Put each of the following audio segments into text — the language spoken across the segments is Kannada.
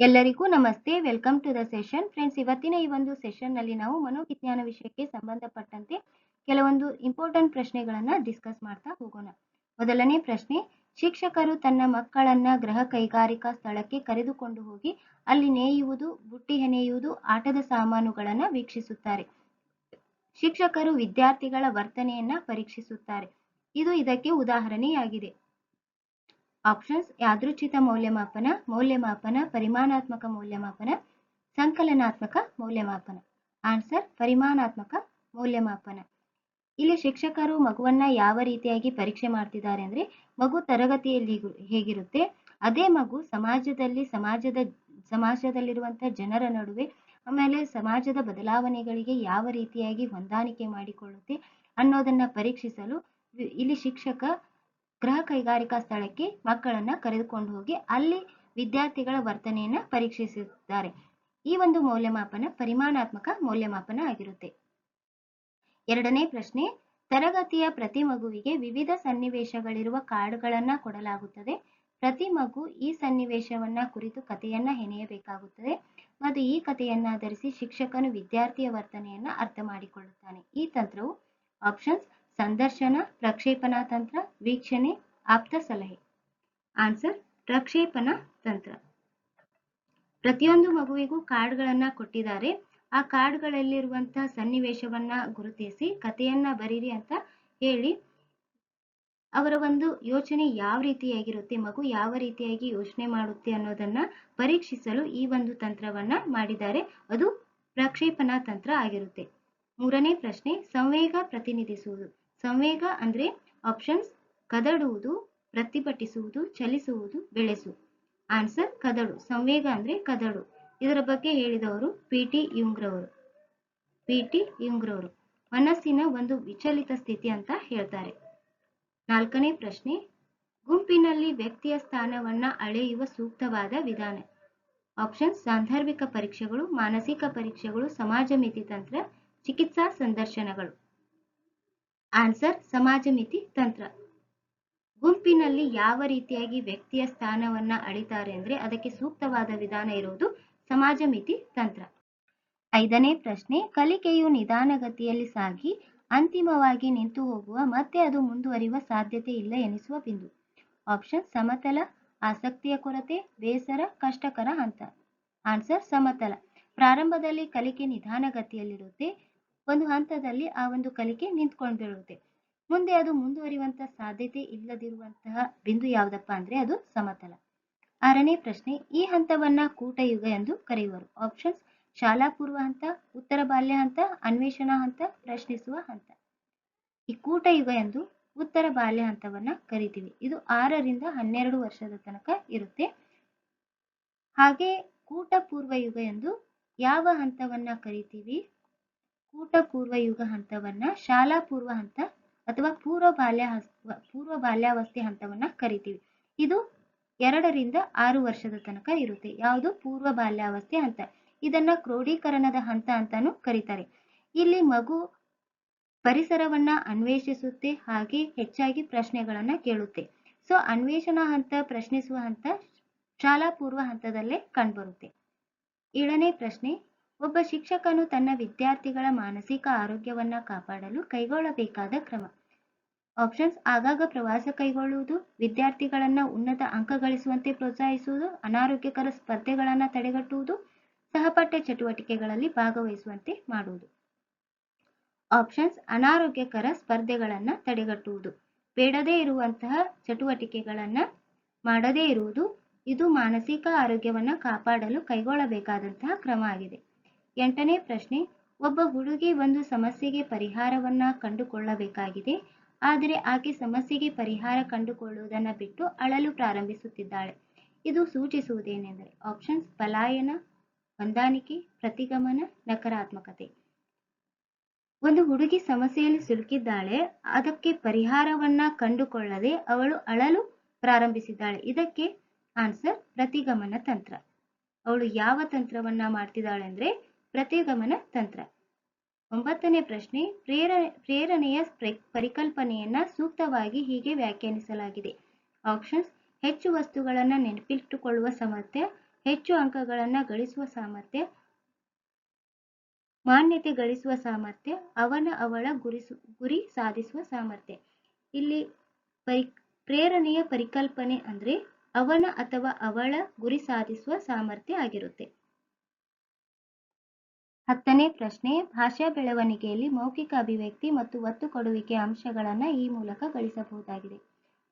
ಎಲ್ಲರಿಗೂ ನಮಸ್ತೆ. Welcome to the session. Friends, ಇವತ್ತಿನ ಈ ಒಂದು ಸೆಷನ್ನಲ್ಲಿ ನಾವು ಮನೋವಿಜ್ಞಾನ ವಿಷಯಕ್ಕೆ ಸಂಬಂಧಪಟ್ಟಂತೆ ಕೆಲವೊಂದು ಇಂಪಾರ್ಟೆಂಟ್ ಪ್ರಶ್ನೆಗಳನ್ನು ಡಿಸ್ಕಸ್ ಮಾಡ್ತಾ ಹೋಗೋಣ. ಮೊದಲನೇ ಪ್ರಶ್ನೆ, ಶಿಕ್ಷಕರು ತನ್ನ ಮಕ್ಕಳನ್ನ ಗೃಹ ಕೈಗಾರಿಕಾ ಸ್ಥಳಕ್ಕೆ ಕರೆದುಕೊಂಡು ಹೋಗಿ ಅಲ್ಲಿ ನೇಯುವುದು, ಬುಟ್ಟಿ ಹೆಣೆಯುವುದು, ಆಟದ ಸಾಮಾನುಗಳನ್ನು ವೀಕ್ಷಿಸುತ್ತಾರೆ. ಶಿಕ್ಷಕರು ವಿದ್ಯಾರ್ಥಿಗಳ ವರ್ತನೆಯನ್ನ ಪರೀಕ್ಷಿಸುತ್ತಾರೆ. ಇದು ಇದಕ್ಕೆ ಉದಾಹರಣೆಯಾಗಿದೆ. ಆಪ್ಷನ್ಸ್ ಯಾದೃಚ್ಛಿತ ಮೌಲ್ಯಮಾಪನ ಮೌಲ್ಯಮಾಪನ ಪರಿಮಾಣಾತ್ಮಕ ಮೌಲ್ಯಮಾಪನ ಸಂಕಲನಾತ್ಮಕ ಮೌಲ್ಯಮಾಪನ ಆನ್ಸರ್ ಪರಿಮಾಣಾತ್ಮಕ ಮೌಲ್ಯಮಾಪನ ಇಲ್ಲಿ ಶಿಕ್ಷಕರು ಮಗುವನ್ನ ಯಾವ ರೀತಿಯಾಗಿ ಪರೀಕ್ಷೆ ಮಾಡ್ತಿದ್ದಾರೆ ಅಂದ್ರೆ, ಮಗು ತರಗತಿಯಲ್ಲಿ ಹೇಗಿರುತ್ತೆ? ಅದೇ ಮಗು ಸಮಾಜದಲ್ಲಿ, ಸಮಾಜದ ಸಮಾಜದಲ್ಲಿರುವಂತಹ ಜನರ ನಡುವೆ, ಆಮೇಲೆ ಸಮಾಜದ ಬದಲಾವಣೆಗಳಿಗೆ ಯಾವ ರೀತಿಯಾಗಿ ಹೊಂದಾಣಿಕೆ ಮಾಡಿಕೊಳ್ಳುತ್ತೆ ಅನ್ನೋದನ್ನ ಪರೀಕ್ಷಿಸಲು, ಇಲ್ಲಿ ಶಿಕ್ಷಕ ಗೃಹ ಕೈಗಾರಿಕಾ ಸ್ಥಳಕ್ಕೆ ಮಕ್ಕಳನ್ನ ಕರೆದುಕೊಂಡು ಹೋಗಿ ಅಲ್ಲಿ ವಿದ್ಯಾರ್ಥಿಗಳ ವರ್ತನೆಯನ್ನ ಪರೀಕ್ಷಿಸುತ್ತಾರೆ ಈ ಒಂದು ಮೌಲ್ಯಮಾಪನ ಪರಿಮಾಣಾತ್ಮಕ ಮೌಲ್ಯಮಾಪನ ಆಗಿರುತ್ತೆ. ಎರಡನೇ ಪ್ರಶ್ನೆ, ತರಗತಿಯ ಪ್ರತಿ ಮಗುವಿಗೆ ವಿವಿಧ ಸನ್ನಿವೇಶಗಳಿರುವ ಕಾರ್ಡ್ಗಳನ್ನ ಕೊಡಲಾಗುತ್ತದೆ. ಪ್ರತಿ ಮಗು ಈ ಸನ್ನಿವೇಶವನ್ನ ಕುರಿತು ಕಥೆಯನ್ನ ಹೆಣೆಯಬೇಕಾಗುತ್ತದೆ ಮತ್ತು ಈ ಕಥೆಯನ್ನ ಆಧರಿಸಿ ಶಿಕ್ಷಕನು ವಿದ್ಯಾರ್ಥಿಯ ವರ್ತನೆಯನ್ನ ಅರ್ಥ ಮಾಡಿಕೊಳ್ಳುತ್ತಾನೆ. ಈ ತಂತ್ರವು ಆಪ್ಷನ್ಸ್ ಸಂದರ್ಶನ, ಪ್ರಕ್ಷೇಪಣಾ ತಂತ್ರ, ವೀಕ್ಷಣೆ, ಆಪ್ತ ಸಲಹೆ. ಆನ್ಸರ್ ಪ್ರಕ್ಷೇಪಣಾ ತಂತ್ರ. ಪ್ರತಿಯೊಂದು ಮಗುವಿಗೂ ಕಾರ್ಡ್ಗಳನ್ನ ಕೊಟ್ಟಿದ್ದಾರೆ. ಆ ಕಾರ್ಡ್ಗಳಲ್ಲಿರುವಂತಹ ಸನ್ನಿವೇಶವನ್ನ ಗುರುತಿಸಿ, ಕಥೆಯನ್ನ ಬರೀರಿ ಅಂತ ಹೇಳಿ, ಅವರ ಒಂದು ಯೋಚನೆ ಯಾವ ರೀತಿಯಾಗಿರುತ್ತೆ, ಮಗು ಯಾವ ರೀತಿಯಾಗಿ ಯೋಚನೆ ಮಾಡುತ್ತೆ ಅನ್ನೋದನ್ನ ಪರೀಕ್ಷಿಸಲು ಈ ಒಂದು ತಂತ್ರವನ್ನ ಮಾಡಿದ್ದಾರೆ. ಅದು ಪ್ರಕ್ಷೇಪಣಾ ತಂತ್ರ ಆಗಿರುತ್ತೆ. ಮೂರನೇ ಪ್ರಶ್ನೆ, ಸಂವೇಗ ಪ್ರತಿನಿಧಿಸುವುದು. ಸಂವೇಗ ಅಂದ್ರೆ ಆಪ್ಷನ್ಸ್ ಕದಡುವುದು, ಪ್ರತಿಭಟಿಸುವುದು, ಚಲಿಸುವುದು, ಬೆಳೆಸು. ಆನ್ಸರ್ ಕದಡು. ಸಂವೇಗ ಅಂದ್ರೆ ಕದಡು. ಇದರ ಬಗ್ಗೆ ಹೇಳಿದವರು ಪಿ ಟಿ ಯುಂಗ್ರವರು ಪಿ ಟಿ ಯುಂಗ್ರವರು ಮನಸ್ಸಿನ ಒಂದು ವಿಚಲಿತ ಸ್ಥಿತಿ ಅಂತ ಹೇಳ್ತಾರೆ. ನಾಲ್ಕನೇ ಪ್ರಶ್ನೆ. ಗುಂಪಿನಲ್ಲಿ ವ್ಯಕ್ತಿಯ ಸ್ಥಾನವನ್ನ ಅಳೆಯುವ ಸೂಕ್ತವಾದ ವಿಧಾನ. ಆಪ್ಷನ್ ಸಾಂದರ್ಭಿಕ ಪರೀಕ್ಷೆಗಳು, ಮಾನಸಿಕ ಪರೀಕ್ಷೆಗಳು, ಸಮಾಜ ಮಿತಿ ತಂತ್ರ, ಚಿಕಿತ್ಸಾ ಸಂದರ್ಶನಗಳು. ಆನ್ಸರ್ ಸಮಾಜ ಮಿತಿ ತಂತ್ರ. ಗುಂಪಿನಲ್ಲಿ ಯಾವ ರೀತಿಯಾಗಿ ವ್ಯಕ್ತಿಯ ಸ್ಥಾನವನ್ನ ಅಳಿತಾರೆ ಅಂದ್ರೆ ಅದಕ್ಕೆ ಸೂಕ್ತವಾದ ವಿಧಾನ ಇರುವುದು ಸಮಾಜ ಮಿತಿ ತಂತ್ರ. ಐದನೇ ಪ್ರಶ್ನೆ, ಕಲಿಕೆಯು ನಿಧಾನಗತಿಯಲ್ಲಿ ಸಾಗಿ ಅಂತಿಮವಾಗಿ ನಿಂತು ಹೋಗುವ ಮತ್ತೆ ಅದು ಮುಂದುವರಿಯುವ ಸಾಧ್ಯತೆ ಇಲ್ಲ ಎನಿಸುವ ಬಿಂದು. ಆಪ್ಷನ್, ಸಮತಲ, ಆಸಕ್ತಿಯ ಕೊರತೆ, ಬೇಸರ, ಕಷ್ಟಕರ ಹಂತ. ಆನ್ಸರ್, ಸಮತಲ. ಪ್ರಾರಂಭದಲ್ಲಿ ಕಲಿಕೆ ನಿಧಾನಗತಿಯಲ್ಲಿರುತ್ತೆ ಒಂದು ಹಂತದಲ್ಲಿ ಆ ಒಂದು ಕಲಿಕೆ ನಿಂತ್ಕೊಂಡಿರುತ್ತೆ. ಮುಂದೆ ಅದು ಮುಂದುವರಿಯುವಂತಹ ಸಾಧ್ಯತೆ ಇಲ್ಲದಿರುವಂತಹ ಬಿಂದು ಯಾವುದಪ್ಪ ಅಂದ್ರೆ ಅದು ಸಮತಲ. ಆರನೇ ಪ್ರಶ್ನೆ, ಈ ಹಂತವನ್ನ ಕೂಟಯುಗ ಎಂದು ಕರೆಯುವರು. ಆಪ್ಷನ್ಸ್ ಶಾಲಾ ಪೂರ್ವ ಹಂತ, ಉತ್ತರ ಬಾಲ್ಯ ಹಂತ, ಅನ್ವೇಷಣಾ ಹಂತ, ಪ್ರಶ್ನಿಸುವ ಹಂತ. ಈ ಕೂಟಯುಗ ಎಂದು ಉತ್ತರ ಬಾಲ್ಯ ಹಂತವನ್ನ ಕರಿತೀವಿ. ಇದು ಆರರಿಂದ ಹನ್ನೆರಡು ವರ್ಷದ ತನಕ ಇರುತ್ತೆ. ಹಾಗೆ ಕೂಟ ಪೂರ್ವ ಯುಗ ಎಂದು ಯಾವ ಹಂತವನ್ನ ಕರಿತೀವಿ? ಕೂಟ ಪೂರ್ವ ಯುಗ ಹಂತವನ್ನ ಶಾಲಾ ಪೂರ್ವ ಹಂತ ಅಥವಾ ಪೂರ್ವ ಬಾಲ್ಯ ಪೂರ್ವ ಬಾಲ್ಯಾವಸ್ಥೆ ಹಂತವನ್ನ ಕರಿತೀವಿ. ಇದು ಎರಡರಿಂದ ಆರು ವರ್ಷದ ತನಕ ಇರುತ್ತೆ. ಯಾವುದು? ಪೂರ್ವ ಬಾಲ್ಯಾವಸ್ಥೆ ಹಂತ. ಇದನ್ನ ಕ್ರೋಢೀಕರಣದ ಹಂತ ಅಂತಾನು ಕರೀತಾರೆ. ಇಲ್ಲಿ ಮಗು ಪರಿಸರವನ್ನ ಅನ್ವೇಷಿಸುತ್ತೆ, ಹಾಗೆ ಹೆಚ್ಚಾಗಿ ಪ್ರಶ್ನೆಗಳನ್ನ ಕೇಳುತ್ತೆ. ಸೊ, ಅನ್ವೇಷಣಾ ಹಂತ, ಪ್ರಶ್ನಿಸುವ ಹಂತ, ಶಾಲಾ ಪೂರ್ವ ಹಂತದಲ್ಲೇ ಕಂಡುಬರುತ್ತೆ. ಏಳನೇ ಪ್ರಶ್ನೆ ಒಬ್ಬ ಶಿಕ್ಷಕನು ತನ್ನ ವಿದ್ಯಾರ್ಥಿಗಳ ಮಾನಸಿಕ ಆರೋಗ್ಯವನ್ನ ಕಾಪಾಡಲು ಕೈಗೊಳ್ಳಬೇಕಾದ ಕ್ರಮ. ಆಪ್ಷನ್ಸ್ ಆಗಾಗ ಪ್ರವಾಸ ಕೈಗೊಳ್ಳುವುದು, ವಿದ್ಯಾರ್ಥಿಗಳನ್ನ ಉನ್ನತ ಅಂಕ ಗಳಿಸುವಂತೆ ಪ್ರೋತ್ಸಾಹಿಸುವುದು, ಅನಾರೋಗ್ಯಕರ ಸ್ಪರ್ಧೆಗಳನ್ನ ತಡೆಗಟ್ಟುವುದು ಸಹಪಠ್ಯ ಚಟುವಟಿಕೆಗಳಲ್ಲಿ ಭಾಗವಹಿಸುವಂತೆ ಮಾಡುವುದು. ಆಪ್ಷನ್ಸ್ ಅನಾರೋಗ್ಯಕರ ಸ್ಪರ್ಧೆಗಳನ್ನ ತಡೆಗಟ್ಟುವುದು. ಬೇಡದೇ ಇರುವಂತಹ ಚಟುವಟಿಕೆಗಳನ್ನ ಮಾಡದೇ ಇರುವುದು, ಇದು ಮಾನಸಿಕ ಆರೋಗ್ಯವನ್ನ ಕಾಪಾಡಲು ಕೈಗೊಳ್ಳಬೇಕಾದಂತಹ ಕ್ರಮ ಆಗಿದೆ. ಎಂಟನೇ ಪ್ರಶ್ನೆ, ಒಬ್ಬ ಹುಡುಗಿ ಒಂದು ಸಮಸ್ಯೆಗೆ ಪರಿಹಾರವನ್ನ ಕಂಡುಕೊಳ್ಳಬೇಕಾಗಿದೆ, ಆದರೆ ಆಕೆ ಸಮಸ್ಯೆಗೆ ಪರಿಹಾರ ಕಂಡುಕೊಳ್ಳುವುದನ್ನು ಬಿಟ್ಟು ಅಳಲು ಪ್ರಾರಂಭಿಸುತ್ತಿದ್ದಾಳೆ. ಇದು ಸೂಚಿಸುವುದೇನೆಂದರೆ ಆಪ್ಷನ್ಸ್ ಪಲಾಯನ, ಹೊಂದಾಣಿಕೆ, ಪ್ರತಿಗಮನ, ನಕಾರಾತ್ಮಕತೆ. ಒಂದು ಹುಡುಗಿ ಸಮಸ್ಯೆಯಲ್ಲಿ ಸಿಲುಕಿದ್ದಾಳೆ, ಅದಕ್ಕೆ ಪರಿಹಾರವನ್ನ ಕಂಡುಕೊಳ್ಳದೆ ಅವಳು ಅಳಲು ಪ್ರಾರಂಭಿಸಿದ್ದಾಳೆ. ಇದಕ್ಕೆ ಆನ್ಸರ್ ಪ್ರತಿಗಮನ ತಂತ್ರ. ಅವಳು ಯಾವ ತಂತ್ರವನ್ನ ಮಾಡ್ತಿದ್ದಾಳೆ ಅಂದ್ರೆ ಪ್ರತಿಗಮನ ತಂತ್ರ. ಒಂಬತ್ತನೇ ಪ್ರಶ್ನೆ, ಪ್ರೇರ, ಪ್ರೇರಣೆಯ ಪ್ರೆ- ಪರಿಕಲ್ಪನೆಯನ್ನ ಸೂಕ್ತವಾಗಿ ಹೀಗೆ ವ್ಯಾಖ್ಯಾನಿಸಲಾಗಿದೆ. ಆಪ್ಷನ್ಸ್, ಹೆಚ್ಚು ವಸ್ತುಗಳನ್ನ ನೆನಪಿಟ್ಟುಕೊಳ್ಳುವ ಸಾಮರ್ಥ್ಯ, ಹೆಚ್ಚು ಅಂಕಗಳನ್ನು ಗಳಿಸುವ ಸಾಮರ್ಥ್ಯ, ಮಾನ್ಯತೆ ಗಳಿಸುವ ಸಾಮರ್ಥ್ಯ, ಅವನ, ಅವಳ ಗುರಿಸು, ಗುರಿ ಸಾಧಿಸುವ ಸಾಮರ್ಥ್ಯ. ಇಲ್ಲಿ ಪರಿ, ಪ್ರೇರಣೆಯ ಪರಿಕಲ್ಪನೆ ಅಂದ್ರೆ ಅವನ ಅಥವಾ ಅವಳ ಗುರಿ ಸಾಧಿಸುವ ಸಾಮರ್ಥ್ಯ ಆಗಿರುತ್ತೆ. ಹತ್ತನೇ ಪ್ರಶ್ನೆ, ಭಾಷಾ ಬೆಳವಣಿಗೆಯಲ್ಲಿ ಮೌಖಿಕ ಅಭಿವ್ಯಕ್ತಿ ಮತ್ತು ಒತ್ತು ಕೊಡುವಿಕೆ ಅಂಶಗಳನ್ನು ಈ ಮೂಲಕ ಗಳಿಸಬಹುದಾಗಿದೆ.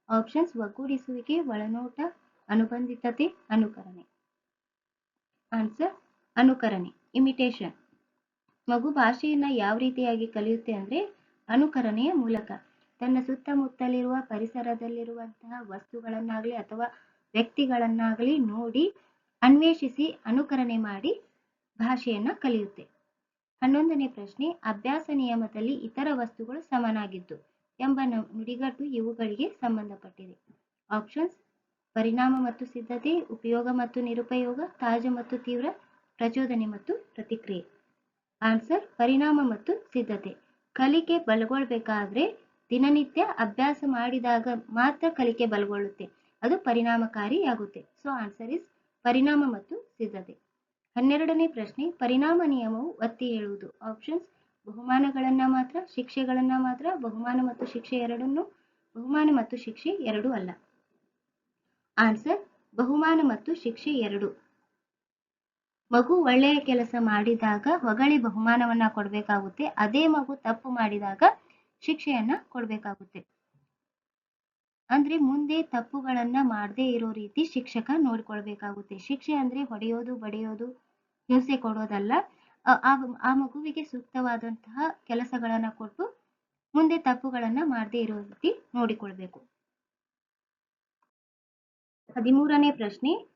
ಆಪ್ಷನ್ಸ್ ಒಗ್ಗೂಡಿಸುವಿಕೆ, ಒಳನೋಟ, ಅನುಬಂಧಿತತೆ, ಅನುಕರಣೆ. ಆನ್ಸರ್ ಅನುಕರಣೆ ಇಮಿಟೇಷನ್ ಮಗು ಭಾಷೆಯನ್ನ ಯಾವ ರೀತಿಯಾಗಿ ಕಲಿಯುತ್ತೆ ಅಂದ್ರೆ ಅನುಕರಣೆಯ ಮೂಲಕ. ತನ್ನ ಸುತ್ತಮುತ್ತಲಿರುವ ಪರಿಸರದಲ್ಲಿರುವಂತಹ ವಸ್ತುಗಳನ್ನಾಗಲಿ ಅಥವಾ ವ್ಯಕ್ತಿಗಳನ್ನಾಗಲಿ ನೋಡಿ, ಅನ್ವೇಷಿಸಿ, ಅನುಕರಣೆ ಮಾಡಿ ಭಾಷೆಯನ್ನ ಕಲಿಯುತ್ತೆ. ಹನ್ನೊಂದನೇ ಪ್ರಶ್ನೆ, ಅಭ್ಯಾಸ ನಿಯಮದಲ್ಲಿ ಇತರ ವಸ್ತುಗಳು ಸಮನಾಗಿದ್ದು ಎಂಬ ನುಡಿಗಟ್ಟು ಇವುಗಳಿಗೆ ಸಂಬಂಧಪಟ್ಟಿದೆ. ಆಪ್ಷನ್ಸ್ ಪರಿಣಾಮ ಮತ್ತು ಸಿದ್ಧತೆ, ಉಪಯೋಗ ಮತ್ತು ನಿರುಪಯೋಗ, ತಾಜ ಮತ್ತು ತೀವ್ರ, ಪ್ರಚೋದನೆ ಮತ್ತು ಪ್ರತಿಕ್ರಿಯೆ. ಆನ್ಸರ್ ಪರಿಣಾಮ ಮತ್ತು ಸಿದ್ಧತೆ. ಕಲಿಕೆ ಬಲಗೊಳ್ಬೇಕಾದ್ರೆ ದಿನನಿತ್ಯ ಅಭ್ಯಾಸ ಮಾಡಿದಾಗ ಮಾತ್ರ ಕಲಿಕೆ ಬಲಗೊಳ್ಳುತ್ತೆ. ಅದು ಪರಿಣಾಮಕಾರಿಯಾಗುತ್ತೆ. ಸೊ ಆನ್ಸರ್ ಇಸ್ ಪರಿಣಾಮ ಮತ್ತು ಸಿದ್ಧತೆ. ಹನ್ನೆರಡನೇ ಪ್ರಶ್ನೆ, ಪರಿಣಾಮ ನಿಯಮವು ಒತ್ತಿ ಹೇಳುವುದು. ಆಪ್ಷನ್ಸ್ ಬಹುಮಾನಗಳನ್ನ ಮಾತ್ರ, ಶಿಕ್ಷೆಗಳನ್ನ ಮಾತ್ರ, ಬಹುಮಾನ ಮತ್ತು ಶಿಕ್ಷೆ ಎರಡನ್ನು, ಬಹುಮಾನ ಮತ್ತು ಶಿಕ್ಷೆ ಎರಡು ಅಲ್ಲ. ಆನ್ಸರ್ ಬಹುಮಾನ ಮತ್ತು ಶಿಕ್ಷೆ ಎರಡು. ಮಗು ಒಳ್ಳೆಯ ಕೆಲಸ ಮಾಡಿದಾಗ ಹೊಗಳಿ ಬಹುಮಾನವನ್ನ ಕೊಡಬೇಕಾಗುತ್ತೆ. ಅದೇ ಮಗು ತಪ್ಪು ಮಾಡಿದಾಗ ಶಿಕ್ಷೆಯನ್ನ ಕೊಡಬೇಕಾಗುತ್ತೆ. ಅಂದ್ರೆ ಮುಂದೆ ತಪ್ಪುಗಳನ್ನ ಮಾಡದೇ ಇರೋ ರೀತಿ ಶಿಕ್ಷಕ ನೋಡ್ಕೊಳ್ಬೇಕಾಗುತ್ತೆ. ಶಿಕ್ಷೆ ಅಂದ್ರೆ ಹೊಡೆಯೋದು, ಬಡಿಯೋದು ಹಿಂಸೆ ಕೊಡೋದಲ್ಲ. ಆ- ಮಗುವಿಗೆ ಸೂಕ್ತವಾದಂತಹ ಕೆಲಸಗಳನ್ನ ಕೊಟ್ಟು ಮುಂದೆ ತಪ್ಪುಗಳನ್ನ ಮಾಡದೇ ಇರೋ ರೀತಿ ನೋಡಿಕೊಳ್ಬೇಕು. ಹದಿಮೂರನೇ ಪ್ರಶ್ನೆ.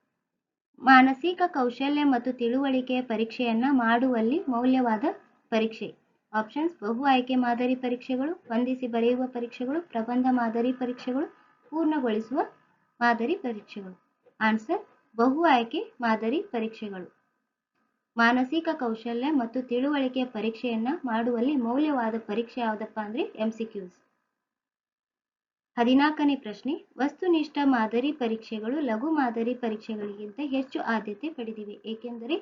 ಮಾನಸಿಕ ಕೌಶಲ್ಯ ಮತ್ತು ತಿಳುವಳಿಕೆಯ ಪರೀಕ್ಷೆಯನ್ನ ಮಾಡುವಲ್ಲಿ ಮೌಲ್ಯವಾದ ಪರೀಕ್ಷೆ. ಆಪ್ಷನ್ಸ್, ಬಹು ಆಯ್ಕೆ ಮಾದರಿ ಪರೀಕ್ಷೆಗಳು ಹೊಂದಿಸಿ ಬರೆಯುವ ಪರೀಕ್ಷೆಗಳು, ಪ್ರಬಂಧ ಮಾದರಿ ಪರೀಕ್ಷೆಗಳು, ಪೂರ್ಣಗೊಳಿಸುವ ಮಾದರಿ ಪರೀಕ್ಷೆಗಳು. ಆನ್ಸರ್, ಬಹು ಆಯ್ಕೆ ಮಾದರಿ ಪರೀಕ್ಷೆಗಳು. ಮಾನಸಿಕ ಕೌಶಲ್ಯ ಮತ್ತು ತಿಳುವಳಿಕೆಯ ಪರೀಕ್ಷೆಯನ್ನ ಮಾಡುವಲ್ಲಿ ಮೌಲ್ಯವಾದ ಪರೀಕ್ಷೆ ಯಾವುದಪ್ಪ ಅಂದ್ರೆ ಎಂಸಿಕ್ಯೂಸ್ ಹದಿನಾಲ್ಕನೇ ಪ್ರಶ್ನೆ, ವಸ್ತುನಿಷ್ಠ ಮಾದರಿ ಪರೀಕ್ಷೆಗಳು ಲಘು ಮಾದರಿ ಪರೀಕ್ಷೆಗಳಿಗಿಂತ ಹೆಚ್ಚು ಆದ್ಯತೆ ಪಡೆದಿವೆ, ಏಕೆಂದರೆ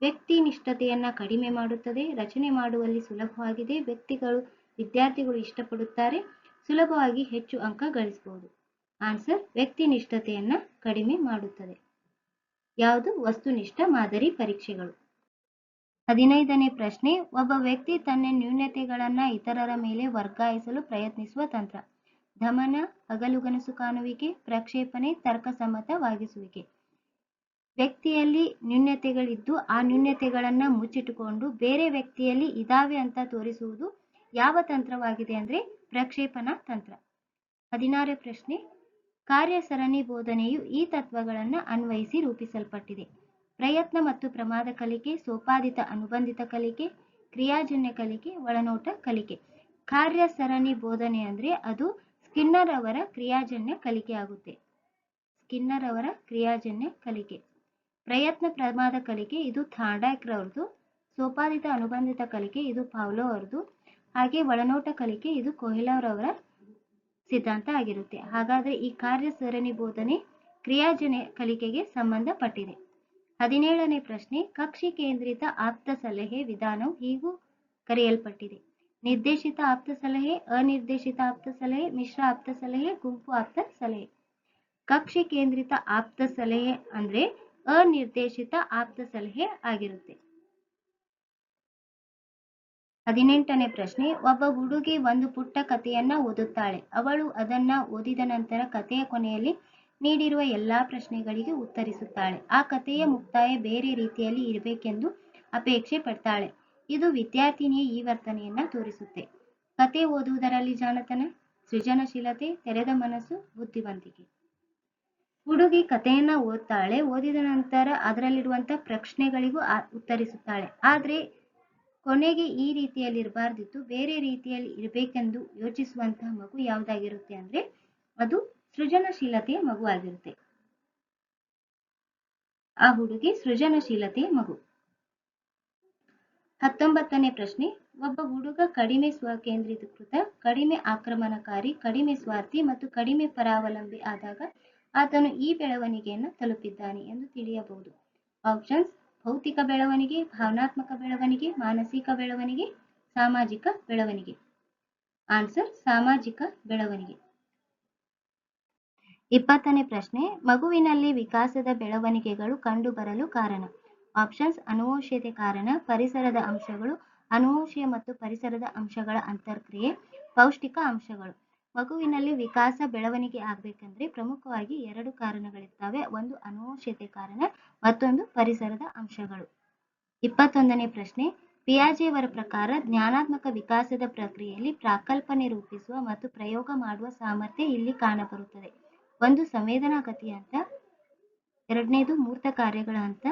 ವ್ಯಕ್ತಿನಿಷ್ಠತೆಯನ್ನ ಕಡಿಮೆ ಮಾಡುತ್ತದೆ, ರಚನೆ ಮಾಡುವಲ್ಲಿ ಸುಲಭವಾಗಿದೆ, ವ್ಯಕ್ತಿಗಳು, ವಿದ್ಯಾರ್ಥಿಗಳು ಇಷ್ಟಪಡುತ್ತಾರೆ, ಸುಲಭವಾಗಿ ಹೆಚ್ಚು ಅಂಕ ಗಳಿಸಬಹುದು. ಆನ್ಸರ್ ವ್ಯಕ್ತಿನಿಷ್ಠತೆಯನ್ನ ಕಡಿಮೆ ಮಾಡುತ್ತದೆ. ಯಾವುದು? ವಸ್ತುನಿಷ್ಠ ಮಾದರಿ ಪರೀಕ್ಷೆಗಳು. ಹದಿನೈದನೇ ಪ್ರಶ್ನೆ, ಒಬ್ಬ ವ್ಯಕ್ತಿ ತನ್ನ ನ್ಯೂನತೆಗಳನ್ನ ಇತರರ ಮೇಲೆ ವರ್ಗಾಯಿಸಲು ಪ್ರಯತ್ನಿಸುವ ತಂತ್ರ. ದಮನ, ಹಗಲುಗನಸು ಕಾಣುವಿಕೆ, ಪ್ರಕ್ಷೇಪಣೆ, ತರ್ಕಸಮ್ಮತವಾಗಿಸುವಿಕೆ. ವ್ಯಕ್ತಿಯಲ್ಲಿ ನ್ಯೂನತೆಗಳಿದ್ದು ಆ ನ್ಯೂನತೆಗಳನ್ನ ಮುಚ್ಚಿಟ್ಟುಕೊಂಡು ಬೇರೆ ವ್ಯಕ್ತಿಯಲ್ಲಿ ಇದಾವೆ ಅಂತ ತೋರಿಸುವುದು ಯಾವ ತಂತ್ರವಾಗಿದೆ ಅಂದ್ರೆ ಪ್ರಕ್ಷೇಪಣಾ ತಂತ್ರ. ಹದಿನಾರನೇ ಪ್ರಶ್ನೆ, ಕಾರ್ಯಸರಣಿ ಬೋಧನೆಯು ಈ ತತ್ವಗಳನ್ನು ಅನ್ವಯಿಸಿ ರೂಪಿಸಲ್ಪಟ್ಟಿದೆ. ಪ್ರಯತ್ನ ಮತ್ತು ಪ್ರಮಾದ ಕಲಿಕೆ, ಸೋಪಾದಿತ ಅನುಬಂಧಿತ ಕಲಿಕೆ, ಕ್ರಿಯಾಜನ್ಯ ಕಲಿಕೆ, ಒಳನೋಟ ಕಲಿಕೆ. ಕಾರ್ಯ ಸರಣಿ ಬೋಧನೆ ಅಂದ್ರೆ ಅದು ಸ್ಕಿನ್ನರ್ ಅವರ ಕ್ರಿಯಾಜನ್ಯ ಕಲಿಕೆ ಆಗುತ್ತೆ. ಸ್ಕಿನ್ನರ್ ಅವರ ಕ್ರಿಯಾಜನ್ಯ ಕಲಿಕೆ. ಪ್ರಯತ್ನ ಪ್ರಮಾದ ಕಲಿಕೆ, ಇದು ಥಾಂಡಾಕ್ ರವ್ರದ್ದು ಸೋಪಾದಿತ ಅನುಬಂಧಿತ ಕಲಿಕೆ, ಇದು ಪಾವ್ಲೋ ಅವರದು. ಹಾಗೆ ಒಳನೋಟ ಕಲಿಕೆ, ಇದು ಕೊಹ್ಲಾವ್ರವರ ಸಿದ್ಧಾಂತ ಆಗಿರುತ್ತೆ. ಹಾಗಾದ್ರೆ ಈ ಕಾರ್ಯ ಸರಣಿ ಬೋಧನೆ ಕ್ರಿಯಾಜನ್ಯ ಕಲಿಕೆಗೆ ಸಂಬಂಧಪಟ್ಟಿದೆ. ಹದಿನೇಳನೇ ಪ್ರಶ್ನೆ, ಕಕ್ಷಿ ಕೇಂದ್ರಿತ ಆಪ್ತ ಸಲಹೆ ವಿಧಾನವು ಹೀಗೂ ಕರೆಯಲ್ಪಟ್ಟಿದೆ. ನಿರ್ದೇಶಿತ ಆಪ್ತ ಸಲಹೆ, ಅನಿರ್ದೇಶಿತ ಆಪ್ತ ಸಲಹೆ, ಮಿಶ್ರ ಆಪ್ತ ಸಲಹೆ, ಗುಂಪು ಆಪ್ತ ಸಲಹೆ. ಕಕ್ಷಿ ಕೇಂದ್ರಿತ ಆಪ್ತ ಸಲಹೆ ಅಂದ್ರೆ ಅನಿರ್ದೇಶಿತ ಆಪ್ತ ಸಲಹೆ ಆಗಿರುತ್ತೆ. ಹದಿನೆಂಟನೇ ಪ್ರಶ್ನೆ, ಒಬ್ಬ ಹುಡುಗಿ ಒಂದು ಪುಟ್ಟ ಕಥೆಯನ್ನ ಓದುತ್ತಾಳೆ. ಅವಳು ಅದನ್ನ ಓದಿದ ನಂತರ ಕಥೆಯ ಕೊನೆಯಲ್ಲಿ ನೀಡಿರುವ ಎಲ್ಲಾ ಪ್ರಶ್ನೆಗಳಿಗೆ ಉತ್ತರಿಸುತ್ತಾಳೆ. ಆ ಕಥೆಯ ಮುಕ್ತಾಯ ಬೇರೆ ರೀತಿಯಲ್ಲಿ ಇರಬೇಕೆಂದು ಅಪೇಕ್ಷೆ ಪಡ್ತಾಳೆ. ಇದು ವಿದ್ಯಾರ್ಥಿನಿಯ ಈ ವರ್ತನೆಯನ್ನ ತೋರಿಸುತ್ತೆ. ಕತೆ ಓದುವುದರಲ್ಲಿ ಜಾಣತನ, ಸೃಜನಶೀಲತೆ, ತೆರೆದ ಮನಸ್ಸು, ಬುದ್ಧಿವಂತಿಕೆ. ಹುಡುಗಿ ಕಥೆಯನ್ನ ಓದ್ತಾಳೆ. ಓದಿದ ನಂತರ ಅದರಲ್ಲಿರುವಂತ ಪ್ರಶ್ನೆಗಳಿಗೂ ಉತ್ತರಿಸುತ್ತಾಳೆ. ಆದ್ರೆ ಕೊನೆಗೆ ಈ ರೀತಿಯಲ್ಲಿ ಇರಬಾರ್ದಿತ್ತು. ಬೇರೆ ರೀತಿಯಲ್ಲಿ ಇರಬೇಕೆಂದು ಯೋಚಿಸುವಂತಹ ಮಗು ಯಾವುದಾಗಿರುತ್ತೆ ಅಂದ್ರೆ ಅದು ಸೃಜನಶೀಲತೆಯ ಮಗು ಆಗಿರುತ್ತೆ ಆ ಹುಡುಗಿ ಸೃಜನಶೀಲತೆಯ ಮಗು. ಹತ್ತೊಂಬತ್ತನೇ ಪ್ರಶ್ನೆ, ಒಬ್ಬ ಹುಡುಗ ಕಡಿಮೆ ಸ್ವಕೇಂದ್ರೀಕೃತ ಕಡಿಮೆ ಆಕ್ರಮಣಕಾರಿ, ಕಡಿಮೆ ಸ್ವಾರ್ಥಿ ಮತ್ತು ಕಡಿಮೆ ಪರಾವಲಂಬಿ ಆದಾಗ ಆತನು ಈ ಬೆಳವಣಿಗೆಯನ್ನು ತಲುಪಿದ್ದಾನೆ ಎಂದು ತಿಳಿಯಬಹುದು. ಆಪ್ಷನ್ಸ್, ಭೌತಿಕ ಬೆಳವಣಿಗೆ, ಭಾವನಾತ್ಮಕ ಬೆಳವಣಿಗೆ, ಮಾನಸಿಕ ಬೆಳವಣಿಗೆ, ಸಾಮಾಜಿಕ ಬೆಳವಣಿಗೆ. ಆನ್ಸರ್, ಸಾಮಾಜಿಕ ಬೆಳವಣಿಗೆ. ಇಪ್ಪತ್ತನೇ ಪ್ರಶ್ನೆ, ಮಗುವಿನಲ್ಲಿ ವಿಕಾಸದ ಬೆಳವಣಿಗೆಗಳು ಕಂಡುಬರಲು ಕಾರಣ. ಆಪ್ಷನ್ಸ್, ಅನುವಂಶೀಯತೆ ಕಾರಣ, ಪರಿಸರದ ಅಂಶಗಳು, ಅನುವಂಶೀಯ ಮತ್ತು ಪರಿಸರದ ಅಂಶಗಳ ಅಂತರ್ಕ್ರಿಯೆ, ಪೌಷ್ಟಿಕ ಅಂಶಗಳು. ಮಗುವಿನಲ್ಲಿ ವಿಕಾಸ ಬೆಳವಣಿಗೆ ಆಗ್ಬೇಕಂದ್ರೆ ಪ್ರಮುಖವಾಗಿ ಎರಡು ಕಾರಣಗಳಿರ್ತವೆ ಒಂದು ಅನುವಂಶೀಯತೆ ಕಾರಣ, ಮತ್ತೊಂದು ಪರಿಸರದ ಅಂಶಗಳು. ಇಪ್ಪತ್ತೊಂದನೇ ಪ್ರಶ್ನೆ, ಪಿಯಾಜೆಯವರ ಪ್ರಕಾರ ಜ್ಞಾನಾತ್ಮಕ ವಿಕಾಸದ ಪ್ರಕ್ರಿಯೆಯಲ್ಲಿ ಪ್ರಾಕಲ್ಪನೆ ರೂಪಿಸುವ ಮತ್ತು ಪ್ರಯೋಗ ಮಾಡುವ ಸಾಮರ್ಥ್ಯ ಇಲ್ಲಿ ಕಾಣಬರುತ್ತದೆ. ಒಂದು ಸಂವೇದನಾ ಗತಿ ಅಂತ, ಎರಡನೇದು ಮೂರ್ತ ಕಾರ್ಯಗಳ ಹಂತ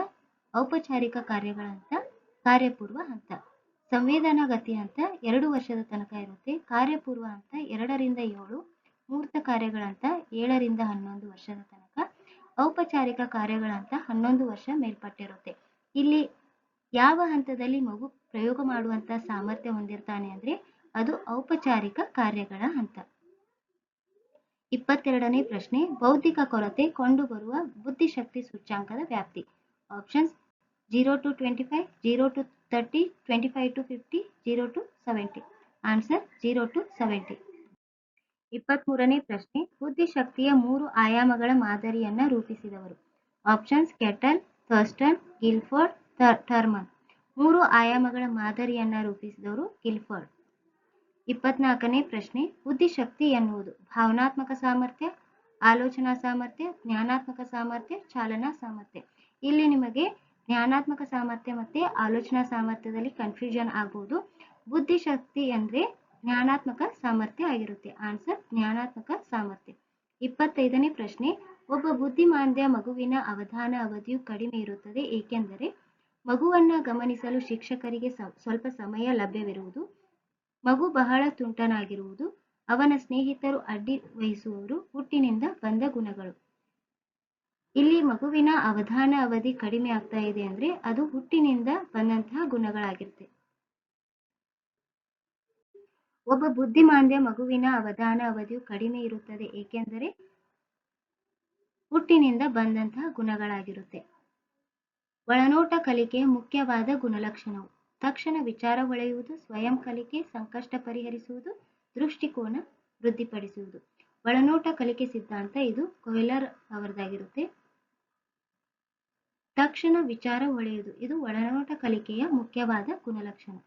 ಔಪಚಾರಿಕ ಕಾರ್ಯಗಳ ಹಂತ ಕಾರ್ಯಪೂರ್ವ ಹಂತ ಸಂವೇದನಾ ಗತಿ ಹಂತ ಎರಡು ವರ್ಷದ ತನಕ ಇರುತ್ತೆ. ಕಾರ್ಯಪೂರ್ವ ಹಂತ ಎರಡರಿಂದ ಏಳು, ಮೂರ್ತ ಕಾರ್ಯಗಳ ಹಂತ ಏಳರಿಂದ ಹನ್ನೊಂದು ವರ್ಷದ ತನಕ, ಔಪಚಾರಿಕ ಕಾರ್ಯಗಳ ಹಂತ ಹನ್ನೊಂದು ವರ್ಷ ಮೇಲ್ಪಟ್ಟಿರುತ್ತೆ. ಇಲ್ಲಿ ಯಾವ ಹಂತದಲ್ಲಿ ಮಗು ಪ್ರಯೋಗ ಮಾಡುವಂತ ಸಾಮರ್ಥ್ಯ ಹೊಂದಿರ್ತಾನೆ ಅಂದ್ರೆ ಅದು ಔಪಚಾರಿಕ ಕಾರ್ಯಗಳ ಹಂತ. ಇಪ್ಪತ್ತೆರಡನೇ ಪ್ರಶ್ನೆ ಬೌದ್ಧಿಕ ಕೊರತೆ ಕಂಡುಬರುವ ಬುದ್ಧಿಶಕ್ತಿ ಸೂಚ್ಯಾಂಕದ ವ್ಯಾಪ್ತಿ. Options zero to twenty five zero to thirty twenty five to fifty zero to seventy answer zero to seventy ಇಪ್ಪತ್ಮೂರನೇ ಪ್ರಶ್ನೆ, ಬುದ್ಧಿಶಕ್ತಿಯ ಮೂರು ಆಯಾಮಗಳ ಮಾದರಿಯನ್ನ ರೂಪಿಸಿದವರು. Options Cattell Thurstone Guilford Thurman ಮೂರು ಆಯಾಮಗಳ ಮಾದರಿಯನ್ನ ರೂಪಿಸಿದವರು ಗಿಲ್ಫೋರ್ಡ್ ಇಪ್ಪತ್ನಾಲ್ಕನೇ ಪ್ರಶ್ನೆ ಬುದ್ಧಿಶಕ್ತಿ ಎನ್ನುವುದು. ಭಾವನಾತ್ಮಕ ಸಾಮರ್ಥ್ಯ, ಆಲೋಚನಾ ಸಾಮರ್ಥ್ಯ, ಜ್ಞಾನಾತ್ಮಕ ಸಾಮರ್ಥ್ಯ, ಚಾಲನಾ ಸಾಮರ್ಥ್ಯ. ಇಲ್ಲಿ ನಿಮಗೆ ಜ್ಞಾನಾತ್ಮಕ ಸಾಮರ್ಥ್ಯ ಮತ್ತೆ ಆಲೋಚನಾ ಸಾಮರ್ಥ್ಯದಲ್ಲಿ ಕನ್ಫ್ಯೂಷನ್ ಆಗ್ಬೋದು ಬುದ್ಧಿಶಕ್ತಿ ಅಂದ್ರೆ ಜ್ಞಾನಾತ್ಮಕ ಸಾಮರ್ಥ್ಯ ಆಗಿರುತ್ತೆ. ಆನ್ಸರ್ ಜ್ಞಾನಾತ್ಮಕ ಸಾಮರ್ಥ್ಯ. ಇಪ್ಪತ್ತೈದನೇ ಪ್ರಶ್ನೆ, ಒಬ್ಬ ಬುದ್ಧಿಮಾಂದ್ಯ ಮಗುವಿನ ಅವಧಾನ ಅವಧಿಯು ಕಡಿಮೆ ಇರುತ್ತದೆ, ಏಕೆಂದರೆ ಮಗುವನ್ನ ಗಮನಿಸಲು ಶಿಕ್ಷಕರಿಗೆ ಸ್ವಲ್ಪ ಸಮಯ ಲಭ್ಯವಿರುವುದು. ಮಗು ಬಹಳ ತುಂಟನಾಗಿರುವುದು, ಅವನ ಸ್ನೇಹಿತರು ಅಡ್ಡಿ ವಹಿಸುವವರು ಹುಟ್ಟಿನಿಂದ ಬಂದ ಗುಣಗಳು. ಇಲ್ಲಿ ಮಗುವಿನ ಅವಧಾನ ಅವಧಿ ಕಡಿಮೆ ಆಗ್ತಾ ಇದೆ ಅಂದ್ರೆ ಅದು ಹುಟ್ಟಿನಿಂದ ಬಂದಂತಹ ಗುಣಗಳಾಗಿರುತ್ತೆ. ಒಬ್ಬ ಬುದ್ಧಿಮಾಂದ್ಯ ಮಗುವಿನ ಅವಧಾನ ಅವಧಿಯು ಕಡಿಮೆ ಇರುತ್ತದೆ, ಏಕೆಂದರೆ ಹುಟ್ಟಿನಿಂದ ಬಂದಂತಹ ಗುಣಗಳಾಗಿರುತ್ತೆ. ಒಳನೋಟ ಕಲಿಕೆಯ ಮುಖ್ಯವಾದ ಗುಣಲಕ್ಷಣವು. ತಕ್ಷಣ ವಿಚಾರ ಒಳೆಯುವುದು ಸ್ವಯಂ ಕಲಿಕೆ ಸಂಕಷ್ಟ ಪರಿಹರಿಸುವುದು, ದೃಷ್ಟಿಕೋನ ವೃದ್ಧಿಪಡಿಸುವುದು. ಒಳನೋಟ ಕಲಿಕೆ ಸಿದ್ಧಾಂತ ಇದು ಕೊಯ್ಲರ್ ಅವರದಾಗಿರುತ್ತೆ. ತಕ್ಷಣ ವಿಚಾರ ಹೊಳೆಯುವುದು, ಇದು ಒಳನೋಟ ಕಲಿಕೆಯ ಮುಖ್ಯವಾದ ಗುಣಲಕ್ಷಣ.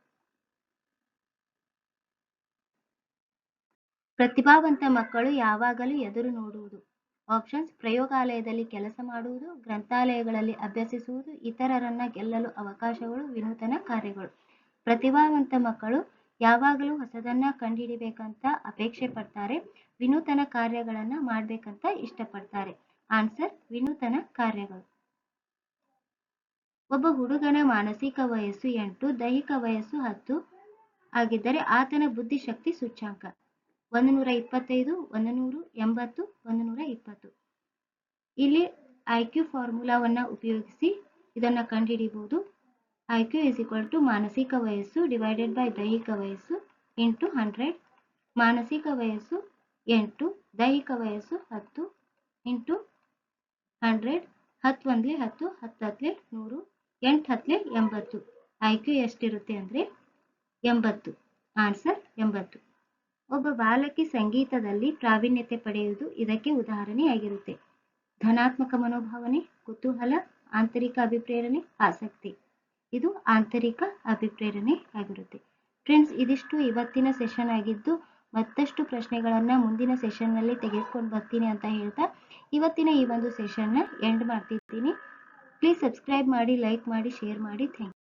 ಪ್ರತಿಭಾವಂತ ಮಕ್ಕಳು ಯಾವಾಗಲೂ ಎದುರು ನೋಡುವುದು. ಆಪ್ಷನ್ಸ್ ಪ್ರಯೋಗಾಲಯದಲ್ಲಿ ಕೆಲಸ ಮಾಡುವುದು, ಗ್ರಂಥಾಲಯಗಳಲ್ಲಿ ಅಭ್ಯಸಿಸುವುದು, ಇತರರನ್ನ ಗೆಲ್ಲಲು ಅವಕಾಶಗಳು, ವಿನೂತನ ಕಾರ್ಯಗಳು. ಪ್ರತಿಭಾವಂತ ಮಕ್ಕಳು ಯಾವಾಗಲೂ ಹೊಸದನ್ನ ಕಂಡುಹಿಡಿಬೇಕಂತ ಅಪೇಕ್ಷೆ ಪಡ್ತಾರೆ, ವಿನೂತನ ಕಾರ್ಯಗಳನ್ನ ಮಾಡ್ಬೇಕಂತ ಇಷ್ಟಪಡ್ತಾರೆ. ಆನ್ಸರ್ ವಿನೂತನ ಕಾರ್ಯಗಳು. ಒಬ್ಬ ಹುಡುಗನ ಮಾನಸಿಕ ವಯಸ್ಸು ಎಂಟು, ದೈಹಿಕ ವಯಸ್ಸು ಹತ್ತು, ಆಗಿದ್ದರೆ ಆತನ ಬುದ್ಧಿಶಕ್ತಿ ಸೂಚ್ಯಾಂಕ. ಒಂದು ನೂರ ಇಪ್ಪತ್ತೈದು ಒಂದು ನೂರು ಎಂಬತ್ತು ಒಂದು ನೂರ ಇಪ್ಪತ್ತು ಇಲ್ಲಿ ಐ ಕ್ಯೂ ಫಾರ್ಮುಲಾವನ್ನು ಉಪಯೋಗಿಸಿ ಇದನ್ನು ಕಂಡುಹಿಡಿಯಬಹುದು. I Q is equal to ಮಾನಸಿಕ ವಯಸ್ಸು ಡಿವೈಡೆಡ್ ಬೈ ದೈಹಿಕ ವಯಸ್ಸು ಇಂಟು ಹಂಡ್ರೆಡ್ ಮಾನಸಿಕ ವಯಸ್ಸು ಎಂಟು, ದೈಹಿಕ ವಯಸ್ಸು ಹತ್ತು ಇಂಟು ಹಂಡ್ರೆಡ್ ಹತ್ತು ಒಂದ್ಲೆ ಹತ್ತು ಹತ್ತು ಹತ್ಲೆ ನೂರು, ಎಂಟು ಹತ್ಲೆ ಎಂಬತ್ತು. ಐ ಕ್ಯೂ ಎಷ್ಟಿರುತ್ತೆ ಅಂದರೆ ಎಂಬತ್ತು. ಆನ್ಸರ್ ಎಂಬತ್ತು. ಒಬ್ಬ ಬಾಲಕಿ ಸಂಗೀತದಲ್ಲಿ ಪ್ರಾವೀಣ್ಯತೆ ಪಡೆಯುವುದು ಇದಕ್ಕೆ ಉದಾಹರಣೆಯಾಗಿರುತ್ತೆ. ಧನಾತ್ಮಕ ಮನೋಭಾವನೆ, ಕುತೂಹಲ, ಆಂತರಿಕ ಅಭಿಪ್ರೇರಣೆ, ಆಸಕ್ತಿ. ಇದು ಆಂತರಿಕ ಅಭಿಪ್ರೇರಣೆ ಆಗಿರುತ್ತೆ. ಫ್ರೆಂಡ್ಸ್, ಇದಿಷ್ಟು ಇವತ್ತಿನ ಸೆಷನ್ ಆಗಿದ್ದು ಮತ್ತಷ್ಟು ಪ್ರಶ್ನೆಗಳನ್ನ ಮುಂದಿನ ಸೆಷನ್ನಲ್ಲಿ ತೆಗೆದುಕೊಂಡು ಬರ್ತೀನಿ ಅಂತ ಹೇಳ್ತಾ ಇವತ್ತಿನ ಈ ಒಂದು ಸೆಷನ್ನ ಎಂಡ್ ಮಾಡ್ತಿದ್ದೀನಿ. ಪ್ಲೀಸ್ ಸಬ್ಸ್ಕ್ರೈಬ್ ಮಾಡಿ, ಲೈಕ್ ಮಾಡಿ, ಶೇರ್ ಮಾಡಿ. ಥ್ಯಾಂಕ್